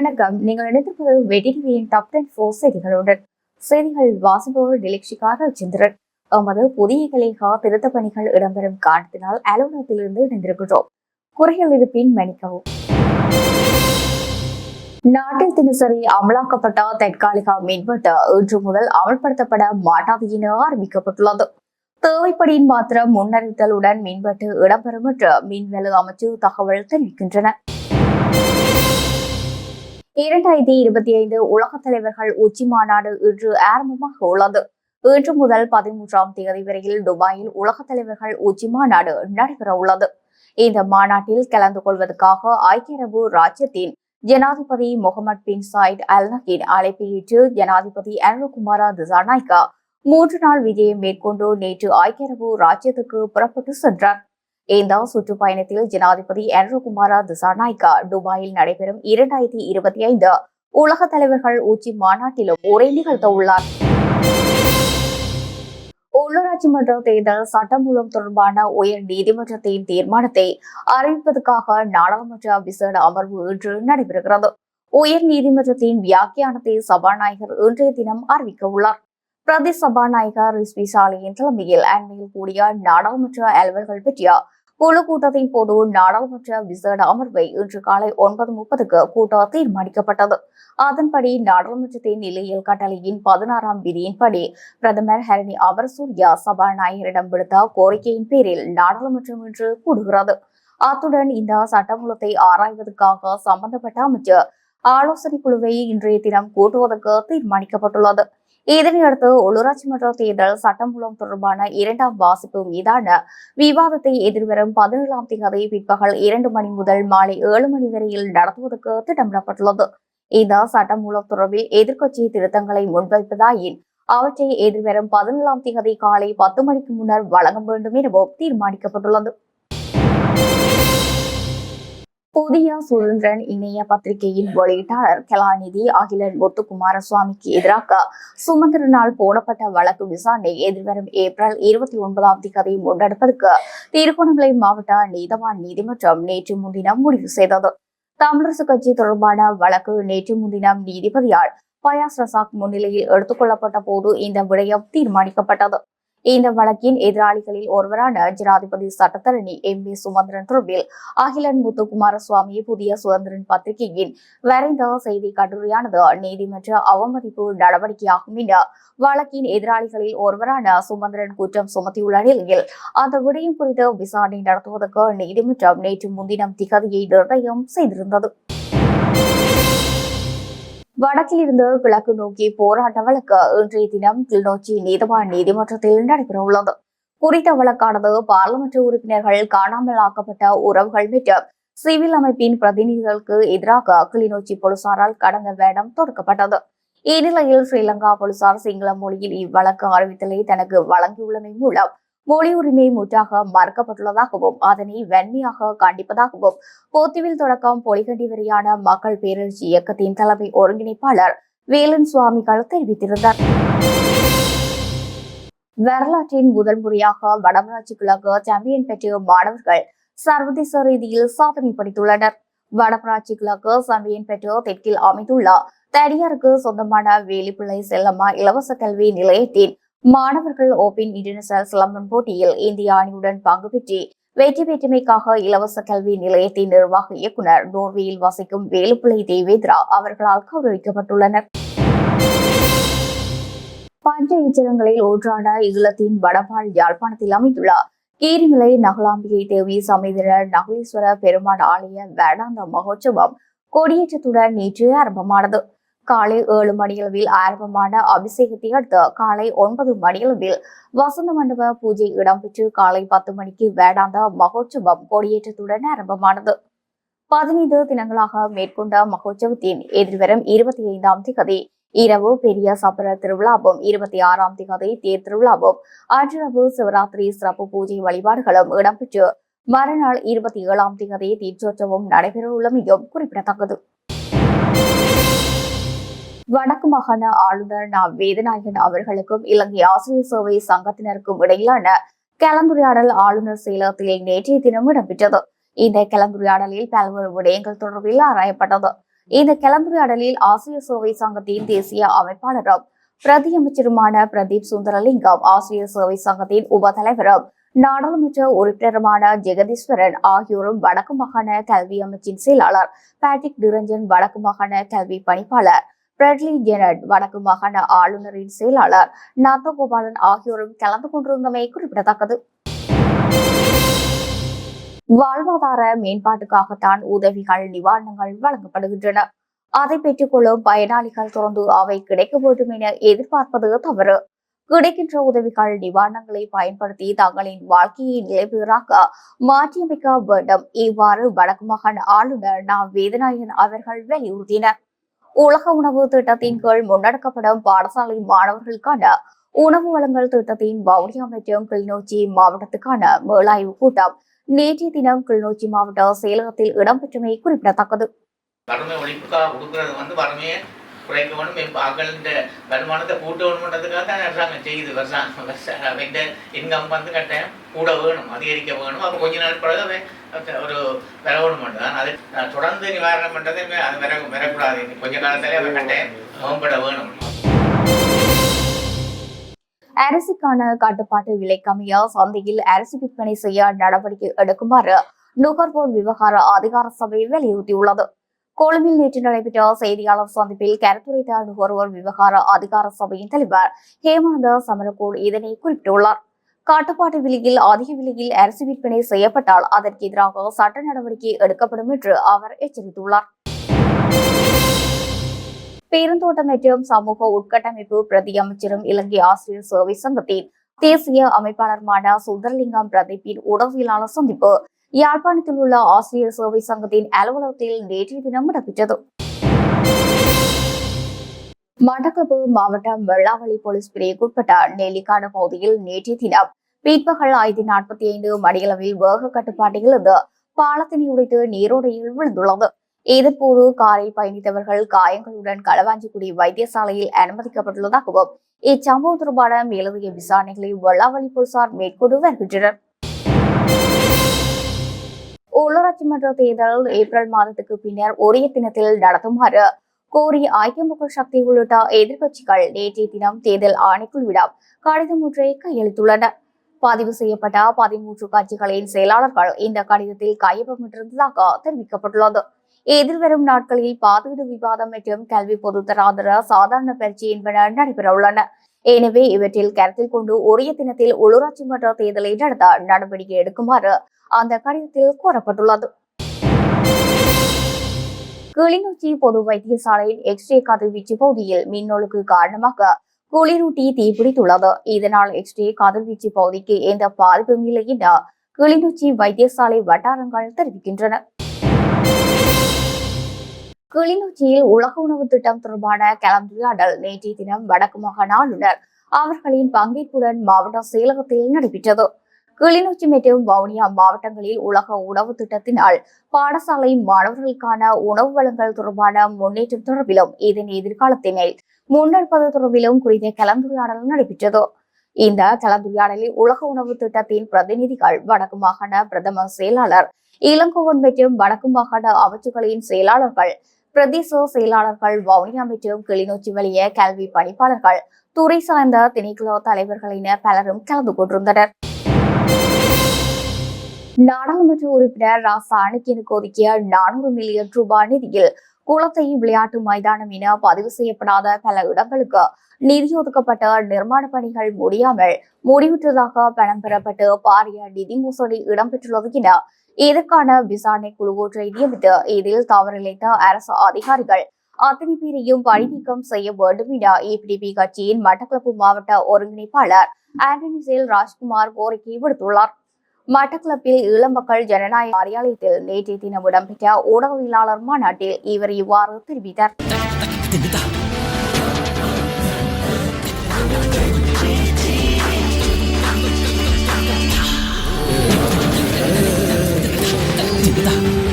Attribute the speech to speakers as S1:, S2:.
S1: வணக்கம். நீங்கள் இணைந்திருப்பது வெடி டிவியின் டாப் டென் ஃபோர் செய்திகளுடன். செய்திகள் வாசிப்பவர் டிலக்ஷிகா ரவிச்சந்திரன் எமது புதிய கிளைகா திருத்த பணிகள் இடம்பெறும் காரணத்தினால் அலுவலகத்திலிருந்து இணைந்திருக்கிறோம். குறைகள் இருப்பின் மன்னிக்கவும். நாட்டில் தினசரி அமலாக்கப்பட்ட தற்காலிக மின்வெட்டு இன்று முதல் அமல்படுத்தப்பட மாட்டாது என அறிவிக்கப்பட்டுள்ளது. தேவைப்படியின் மாத்திரம் முன்னறிவித்தலுடன் மின்வெட்டு இடம்பெறும் என்று மின்வெளு அமைச்சு தகவல் தெரிவிக்கின்றன. இரண்டாயிரத்தி இருபத்தி ஐந்து உலக தலைவர்கள் உச்சி மாநாடு இன்று ஆரம்பமாக உள்ளது. இன்று முதல் பதிமூன்றாம் தேதி வரையில் துபாயில் உலக தலைவர்கள் உச்சி மாநாடு நடைபெற உள்ளது. இந்த மாநாட்டில் கலந்து கொள்வதற்காக ஐக்கிய அரபு ராஜ்யத்தின் ஜனாதிபதி முகமது பின் சாயிட் அல் நகீன் அழைப்பை ஏற்று ஜனாதிபதி அனுகுமாரா திசாநாய்கா மூன்று நாள் விஜயம் மேற்கொண்டு நேற்று ஐக்கிய அரபு ராஜ்யத்துக்கு புறப்பட்டு சென்றார். ஏந்தா சுற்றுப்பயணத்தில் ஜனாதிபதி அனுகுமாரா திசாநாய்கா துபாயில் நடைபெறும் இரண்டாயிரத்தி இருபத்தி ஐந்து உலக தலைவர்கள் உச்சி மாநாட்டிலும் உரை நிகழ்த்த உள்ளார். உள்ளூராட்சி மன்ற தேர்தல் சட்டமூலம் தொடர்பான உயர் நீதிமன்றத்தின் தீர்மானத்தை அறிவிப்பதற்காக நாடாளுமன்ற விசேட அமர்வு இன்று நடைபெறுகிறது. உயர் நீதிமன்றத்தின் வியாக்கியானத்தை சபாநாயகர் இன்றைய தினம் அறிவிக்க உள்ளார். பிரதி சபாநாயகர் ரிஸ்வி சாலியின் தலைமையில் அண்மையில் கூடிய நாடாளுமன்ற அலுவல்கள் பற்றிய குழு கூட்டத்தின் போது நாடாளுமன்ற விசேட அமர்வை இன்று காலை ஒன்பது முப்பதுக்கு கூட்ட தீர்மானிக்கப்பட்டது. அதன்படி நாடாளுமன்றத்தின் நிலையில் கட்டளையின் பதினாறாம் விதியின்படி பிரதமர் ஹரணி அமரசூர்யா சபாநாயகரிடம் விடுத்த கோரிக்கையின் பேரில் நாடாளுமன்றம் இன்று கூடுகிறது. அத்துடன் இந்த சட்டமூலத்தை ஆராய்வதற்காக சம்பந்தப்பட்ட அமைச்சர் ஆலோசனை குழுவை இன்றைய தினம் கூட்டுவதற்கு தீர்மானிக்கப்பட்டுள்ளது. இதனையடுத்து உள்ளூராட்சி மன்ற தேர்தல் சட்டமூலம் தொடர்பான இரண்டாம் வாசிப்பு மீதான விவாதத்தை எதிர்வரும் பதினேழாம் தேதி பிற்பகல் இரண்டு மணி முதல் மாலை ஏழு மணி வரையில் நடத்துவதற்கு திட்டமிடப்பட்டுள்ளது. இந்த சட்டமூலம் தொடர்பில் எதிர்க்கட்சி திருத்தங்களை முன்வைப்பதாயின் அவற்றை எதிர்வரும் பதினேழாம் தேதி காலை பத்து மணிக்கு முன்னர் வழங்க வேண்டும் எனவும் தீர்மானிக்கப்பட்டுள்ளது. புதிய சுதந்திரன் இணைய பத்திரிகையின் வெளியீட்டாளர் கலாநிதி அகிலன் முத்துக்குமாரசுவாமிக்கு எதிராக சுமந்திரனால் போடப்பட்ட வழக்கு விசாரணை எதிர்வரும் ஏப்ரல் இருபத்தி ஒன்பதாம் தேதி முன்னெடுப்பதற்கு திருகோணமலை மாவட்ட நீதவான் நீதிமன்றம் நேற்று முன்தினம் முடிவு செய்தது. தமிழரசு கட்சி தொடர்பான வழக்கு நேற்று முன்தினம் நீதிபதியால் பயாஸ் ரசாக் முன்னிலையில் எடுத்துக் கொள்ளப்பட்ட போது இந்த விடயம் தீர்மானிக்கப்பட்டது. இந்த வழக்கின் எதிராளிகளில் ஒருவரான ஜனாதிபதி சட்டத்தரணி எம். வி சுமந்திரன் தொடர்பில் அகிலன் முத்துக்குமாரசுவாமி புதிய சுதந்திரன் பத்திரிகையின் வரைந்த செய்தி கட்டுரையானது நீதிமன்ற அவமதிப்பு நடவடிக்கையாகும் என வழக்கின் எதிராளிகளில் ஒருவரான சுமந்திரன் குற்றம் சுமத்தியுள்ள நிலையில் அந்த விடயம் குறித்து விசாரணை நடத்துவதற்கு நீதிமன்றம் நேற்று முன்தினம் திகதியை நிர்ணயம் செய்திருந்தது. வடக்கிலிருந்து கிழக்கு நோக்கி போராட்ட வழக்கு இன்றைய தினம் கிளிநொச்சி நீதவான் நீதிமன்றத்தில் நடைபெறவுள்ளது குறித்த வழக்கானது பாராளுமன்ற உறுப்பினர்கள் காணாமல் ஆக்கப்பட்ட உறவுகள் மற்றும் சிவில் அமைப்பின் பிரதிநிதிகளுக்கு எதிராக கிளிநொச்சி போலீசாரால் கடந்த வேடம் தொடுக்கப்பட்டது. இந்நிலையில் ஸ்ரீலங்கா போலீசார் சிங்கள மொழியில் இவ்வழக்கு அறிவித்தலை தனக்கு வழங்கியுள்ளமை மூலம் மொழி உரிமை முற்றாக மறுக்கப்பட்டுள்ளதாகவும் அதனை வன்மையாக கண்டிப்பதாகவும் போத்திவில் தொடக்கம் பொலிகண்டி வரையான மக்கள் பேரழிச்சி இயக்கத்தின் தலைமை ஒருங்கிணைப்பாளர் வேலன் சுவாமிகள் தெரிவித்திருந்தார். வரலாற்றின் முதல் முறையாக வடமராட்சி கிழக்கு சாம்பியன் பெற்ற மாணவர்கள் சர்வதேச ரீதியில் சாதனை படைத்துள்ளனர். வடமராட்சி கிழக்கு சாம்பியன் பெற்ற தெற்கில் அமைந்துள்ள தனியாருக்கு சொந்தமான வேலிப்பிள்ளை செல்லம்மா இலவச கல்வி நிலையத்தின் மாணவர்கள் ஓபன் இன்டர்நேஷனல் சிலம்பம் போட்டியில் இந்திய அணியுடன் பங்கு பெற்று வெற்றி பெற்றமைக்காக இலவச கல்வி நிலையத்தின் நிர்வாக இயக்குனர் நோர்வேயில் வசிக்கும் வேலுப்பிள்ளை தேவேந்திரா அவர்களால் கௌரவிக்கப்பட்டுள்ளனர். பஞ்ச இச்சரங்களில் ஒன்றான இகலத்தின் வடபால் யாழ்ப்பாணத்தில் அமைந்துள்ள கீரிமலை நகலாம்பிகை தேவி சமேதர நகுலீஸ்வர பெருமாள் ஆலய வேடாந்த மகோற்சவம் கொடியேற்றத்துடன் நேற்று ஆரம்பமானது. காலை ஏழு மணியளவில் ஆரம்பமான அபிஷேகத்தை அடுத்து காலை ஒன்பது மணியளவில் வசந்த மண்டப பூஜை இடம்பெற்று காலை பத்து மணிக்கு வேடாந்த மகோற்சவம் கொடியேற்றத்துடன் ஆரம்பமானது. பதினைந்து தினங்களாக மேற்கொண்ட மகோற்சவத்தின் எதிர்வரும் இருபத்தி ஐந்தாம் திகதி இரவு பெரிய சபர திருவிழாவும் இருபத்தி ஆறாம் திகதி தேர் திருவிழாவும் அன்றிரவு சிவராத்திரி சிறப்பு பூஜை வழிபாடுகளும் இடம்பெற்று மறுநாள் இருபத்தி ஏழாம் திகதி தீர்ச்சோற்றமும் நடைபெறவுள்ளமையும் குறிப்பிடத்தக்கது. வடக்கு மாகாண ஆளுநர் நா. வேதநாயகன் அவர்களுக்கும் இலங்கை ஆசிரியர் சேவை சங்கத்தினருக்கும் இடையிலான கலந்துரையாடல் ஆளுநர் செயலகத்தில் நேற்றைய தினம் இடம்பெற்றது. இந்த கலந்துரையாடலில் பல்வேறு விடயங்கள் தொடர்பில் ஆராயப்பட்டது. இந்த கலந்துரையாடலில் ஆசிரியர் சேவை சங்கத்தின் தேசிய அமைப்பாளரும் பிரதி அமைச்சருமான பிரதீப் சுந்தரலிங்கம் ஆசிரியர் சேவை சங்கத்தின் உப தலைவரும் நாடாளுமன்ற உறுப்பினருமான ஜெகதீஸ்வரன் ஆகியோரும் வடக்கு மாகாண கல்வி அமைச்சின் செயலாளர் பேட்ரிக் நிரஞ்சன் வடக்கு மாகாண கல்வி பணிப்பாளர் பிரெட்லி ஜெனட் வடக்கு மாகாண ஆளுநரின் செயலாளர் நாத்தகோபாலன் ஆகியோரும் கலந்து கொண்டிருந்தமை குறிப்பிடத்தக்கது. வாழ்வாதார மேம்பாட்டுக்காகத்தான் உதவிகள் நிவாரணங்கள் வழங்கப்படுகின்றன. அதை பெற்றுக்கொள்ளும் பயனாளிகள் தொடர்ந்து அவை கிடைக்க வேண்டும் என எதிர்பார்ப்பது தவறு. கிடைக்கின்ற உதவிகள் நிவாரணங்களை பயன்படுத்தி தங்களின் வாழ்க்கையை நிலைபெறாக மாற்றியமைக்க வேண்டும். இவ்வாறு வடக்கு மாகாண ஆளுநர் நா. வேதநாயகன் அவர்கள் வலியுறுத்தினர். உலக உணவு திட்டத்தின் கீழ் முன்னெடுக்கப்படும் பாடசாலை மாணவர்களுக்கான உணவு வழங்கல் திட்டத்தின் வவுனியா மற்றும் கிளிநொச்சி மாவட்டத்துக்கான மேலாய்வு கூட்டம் நேற்றைய தினம் கிளிநொச்சி மாவட்ட செயலகத்தில் இடம்பெற்றமை குறிப்பிடத்தக்கது.
S2: வறுமை குறைக்க வேணும் இப்போ மக்களின் வருமானத்தை கூட்ட வேணுன்றதுக்காக தான் அரசாங்கம் செய்யுது. வருஷம் வருஷம் அவன் இன்கம் வந்து கட்டாயம் கூட வேணும் அதிகரிக்க வேணும். அப்போ கொஞ்ச நாள் பிறகு அவன் ஒரு விரவணும் தான் அது தொடர்ந்து நிவாரணம் பண்ணுறது அது வர விரக்கூடாது. கொஞ்ச காலத்திலே அவன் கட்டாயம் மேம்பட வேணும்.
S1: அரிசிக்கான கட்டுப்பாட்டு விலைக்கமைய சந்தையில் அரிசி விற்பனை செய்ய நடவடிக்கை எடுக்குமாறு நுகர்வோர் விவகார அதிகார சபை வலியுறுத்தியுள்ளது. கொழும்பில் நேற்று நடைபெற்ற செய்தியாளர் சந்திப்பில் கருத்துரைத்த நுகர்வோர் விவகார அதிகார சபையின் தலைவர் ஹேமானந்த சமரகோட் இதனை குறிப்பிட்டுள்ளார். காட்டுப்பாட்டு விலையில் அதிக விலையில் அரிசி விற்பனை செய்யப்பட்டால் அதற்கு எதிராக சட்ட நடவடிக்கை எடுக்கப்படும் என்று அவர் எச்சரித்துள்ளார். பெருந்தோட்டம் மற்றும் சமூக உட்கட்டமைப்பு பிரதி அமைச்சரும் இலங்கை ஆசிரியர் சேவை சங்கத்தின் தேசிய அமைப்பாளருமான சுந்தரலிங்கம் பிரதீப்பின் உடவியலாளர் சந்திப்பு யாழ்ப்பாணத்தில் உள்ள ஆசிரியர் சேவை சங்கத்தின் அலுவலகத்தில் நேற்றைய தினம் நடைபெற்றது மட்டக்களப்பு மாவட்டம் வெள்ளாவளி போலீஸ் பிரிவுக்குட்பட்ட நெல்லிக்காடு பகுதியில் நேற்றைய தினம் பிற்பகல் ஐந்து நாற்பத்தி ஐந்து மணியளவில் வேக கட்டுப்பாட்டில் இருந்து பாலத்தினை உடைத்து நீரோடையில் விழுந்துள்ளது. இதன்போது காரில் பயணித்தவர்கள் காயங்களுடன் களவாஞ்சிக்குடி வைத்தியசாலையில் அனுமதிக்கப்பட்டுள்ளதாகவும் இச்சம்பவம் தொடர்பான மேலதிக விசாரணைகளை வெள்ளாவளி போலீசார் மேற்கொண்டு வருகின்றனர். உள்ளூராட்சி மன்ற தேர்தல் ஏப்ரல் மாதத்துக்கு பின்னர் ஒரே தினத்தில் நடத்துமாறு கோரி ஐக்கிய மக்கள் சக்தி உள்ளிட்ட எதிர்க்கட்சிகள் நேற்றைய தினம் தேர்தல் ஆணைக்குழுவிடம் கடிதம் ஒன்றை கையளித்துள்ளன. பதிவு செய்யப்பட்ட பதிமூன்று கட்சிகளின் செயலாளர்கள் இந்த கடிதத்தில் கையொப்பமிட்டிருந்ததாக தெரிவிக்கப்பட்டுள்ளது. எதிர்வரும் நாட்களில் பாதுகாப்பு விவாதம் மற்றும் கல்வி பொதுத்தராதர சாதாரண பயிற்சி என்பன நடைபெற உள்ளன எனவே இவற்றில் கருத்தில் கொண்டு உரிய தினத்தில் உள்ளூராட்சி மன்ற தேர்தலை நடத்த நடவடிக்கை எடுக்குமாறு அந்த கடிதத்தில் கூறப்பட்டுள்ளது கிளிநொச்சி பொது வைத்தியசாலையின் எக்ஸ்ரே கதிர்வீச்சு பகுதியில் மின்னொழுக்கு காரணமாக குளிரூட்டி தீப்பிடித்துள்ளது இதனால் எக்ஸ்ரே கதிர்வீச்சு பகுதிக்கு எந்த பாதிப்பும் இல்லை என கிளிநொச்சி வைத்தியசாலை வட்டாரங்கள் தெரிவிக்கின்றன. கிளிநொச்சியில் உலக உணவு திட்டம் தொடர்பான கலந்துரையாடல் நேற்றைய தினம் வடக்கு மாகாண ஆளுநர். அவர்களின் பங்கேற்புடன் மாவட்ட செயலகத்தில் நடைபெற்றது. கிளிநொச்சி மற்றும் வவுனியா மாவட்டங்களில் உலக உணவு திட்டத்தினால் பாடசாலை மாணவர்களுக்கான உணவு வழங்கல் தொடர்பான முன்னேற்றம் தொடர்பிலும் இதன் எதிர்காலத்தினை முன்னெடுப்பது தொடர்பிலும் குறித்த கலந்துரையாடல் நடைபெற்றது. இந்த கலந்துரையாடலில் உலக உணவு திட்டத்தின் பிரதிநிதிகள் வடக்கு மாகாண பிரதம செயலாளர் இளங்கோவன் மற்றும் வடக்கு மாகாண அமைச்சுகளின் செயலாளர்கள் பிரதேச செயலாளர்கள் வவுனியா மற்றும் கிளிநொச்சி வலிய கல்வி பணிப்பாளர்கள் துறை சார்ந்த திணைக்குழு தலைவர்களின பலரும் கலந்து கொண்டிருந்தனர். நாடாளுமன்ற உறுப்பினர் ரா சாணக்கியனுக்கு ஒதுக்கிய நானூறு மில்லியன் ரூபாய் நிதியில் குளத்தை விளையாட்டு மைதானம் என பதிவு செய்யப்படாத பல இடங்களுக்கு நிதி ஒதுக்கப்பட்ட நிர்மாண பணிகள் முடியாமல் முடிவுற்றதாக பணம் பெறப்பட்டு பாரிய நிதி மோசடி இடம்பெற்றுள்ளது என இதற்கான விசாரணை குழு ஒன்றை நியமித்து இதில் தவறிழைத்த அரசு அதிகாரிகள் அத்தனை பேரையும் பணி நீக்கம் செய்ய வேண்டும் என ஏபிடிபி கட்சியின் மட்டக்களப்பு மாவட்ட ஒருங்கிணைப்பாளர் ஆண்டனி சேல் ராஜ்குமார் கோரிக்கை விடுத்துள்ளார். மட்டக்களப்பில் இளம் மக்கள் ஜனநாயக காரியாலயத்தில் நேற்றைய தினம் இடம்பெற்ற ஊடகவியலாளர் மாநாட்டில் இவர் இவ்வாறு தெரிவித்தார் Yeah.